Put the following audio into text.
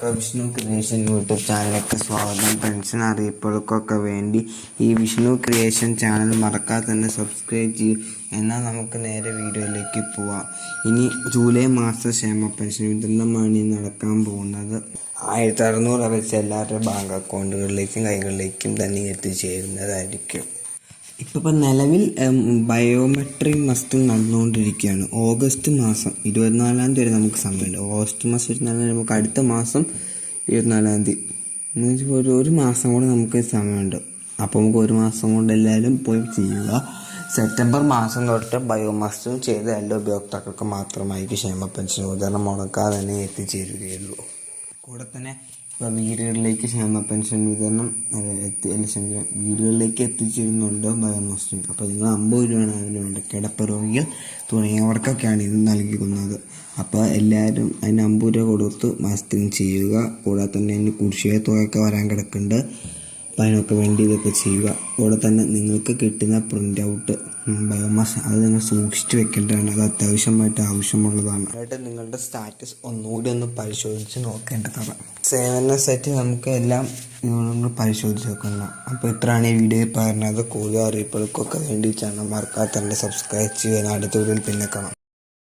Vishnu creation YouTube ചാനലിലേക്ക് സ്വാഗതം. Pension അറിയിപ്പുകൾക്കൊക്കെ വേണ്ടി ഈ വിഷ്ണു ക്രിയേഷൻ ചാനൽ മറക്കാതെ തന്നെ സബ്സ്ക്രൈബ് ചെയ്യും. എന്നാൽ നമുക്ക് നേരെ വീഡിയോയിലേക്ക് പോവാം. ഇനി ജൂലൈ മാസ ക്ഷേമ പെൻഷൻ വിതരണമാണ് ഇനി നടക്കാൻ പോകുന്നത്. ആയിരത്തി അറുന്നൂറ് വെച്ച് എല്ലാവരുടെ ബാങ്ക് അക്കൗണ്ടുകളിലേക്കും കൈകളിലേക്കും തന്നെ എത്തിച്ചേരുന്നതായിരിക്കും. ഇപ്പം ഇപ്പം നിലവിൽ ബയോമെട്രിക് മസ്റ്റ് നടന്നുകൊണ്ടിരിക്കുകയാണ്. ഓഗസ്റ്റ് മാസം ഇരുപത്തിനാലാം തീയതി വരെ നമുക്ക് സമയമുണ്ട്. ഓഗസ്റ്റ് മാസം ഇരുപത്തിനാലാം നമുക്ക് അടുത്ത മാസം ഇരുപത്തിനാലാം തീയതി. എന്ന് വെച്ചാൽ ഒരു ഒരു മാസം കൂടെ നമുക്ക് സമയമുണ്ട്. അപ്പോൾ നമുക്ക് ഒരു മാസം കൊണ്ട് എല്ലാവരും പോയി ചെയ്യുക. സെപ്റ്റംബർ മാസം തൊട്ട് ബയോമാസ്റ്റും ചെയ്ത എല്ലാ ഉപയോക്താക്കൾക്ക് മാത്രമായിരിക്കും ക്ഷേമ പെൻഷൻ വിതരണം മുടക്കാതെ തന്നെ എത്തിച്ചേരുകയുള്ളൂ. കൂടെ തന്നെ ഇപ്പോൾ വീടുകളിലേക്ക് ക്ഷേമ പെൻഷൻ വിതരണം എത്തി അല്ല ക്ഷമിക്കണം വീടുകളിലേക്ക് എത്തിച്ചിരുന്നുണ്ട് ബയോമാസ്റ്റർ അപ്പോൾ നിങ്ങൾ അമ്പത് രൂപയാണ് അതിന് വേണ്ട കിടപ്പ് രോഗികൾ തുടങ്ങിയവർക്കൊക്കെയാണ് ഇത് നൽകുന്നത് അപ്പോൾ എല്ലാവരും അതിന് അമ്പത് രൂപ കൊടുത്ത് മാസത്തിന് ചെയ്യുക. കൂടാതെ തന്നെ അതിന് കുടിശ്ശിക തുകയൊക്കെ വരാൻ കിടക്കുന്നുണ്ട്. അപ്പോൾ വേണ്ടി ഇതൊക്കെ ചെയ്യുക. അതുപോലെ തന്നെ നിങ്ങൾക്ക് കിട്ടുന്ന പ്രിന്റ് ഔട്ട് ബയോമാസ് അത് നിങ്ങൾ സൂക്ഷിച്ച് വെക്കേണ്ടതാണ്. അത് അത്യാവശ്യമായിട്ട് ആവശ്യമുള്ളതാണ്. അതായിട്ട് നിങ്ങളുടെ സ്റ്റാറ്റസ് ഒന്നുകൂടി ഒന്ന് പരിശോധിച്ച് നോക്കേണ്ടതാണ്. സേവന സെറ്റ് നമുക്ക് എല്ലാം നിങ്ങൾ പരിശോധിച്ച് നോക്കണം. അപ്പോൾ ഇത്രയാണ് ഈ വീഡിയോ പറഞ്ഞത്. കൂടുതൽ അറിയിപ്പുകൾക്കൊക്കെ വേണ്ടി ചാനൽ മറക്കാത്ത സബ്സ്ക്രൈബ് ചെയ്യാൻ അടുത്ത വീഡിയോയിൽ പിന്നെ കാണാം.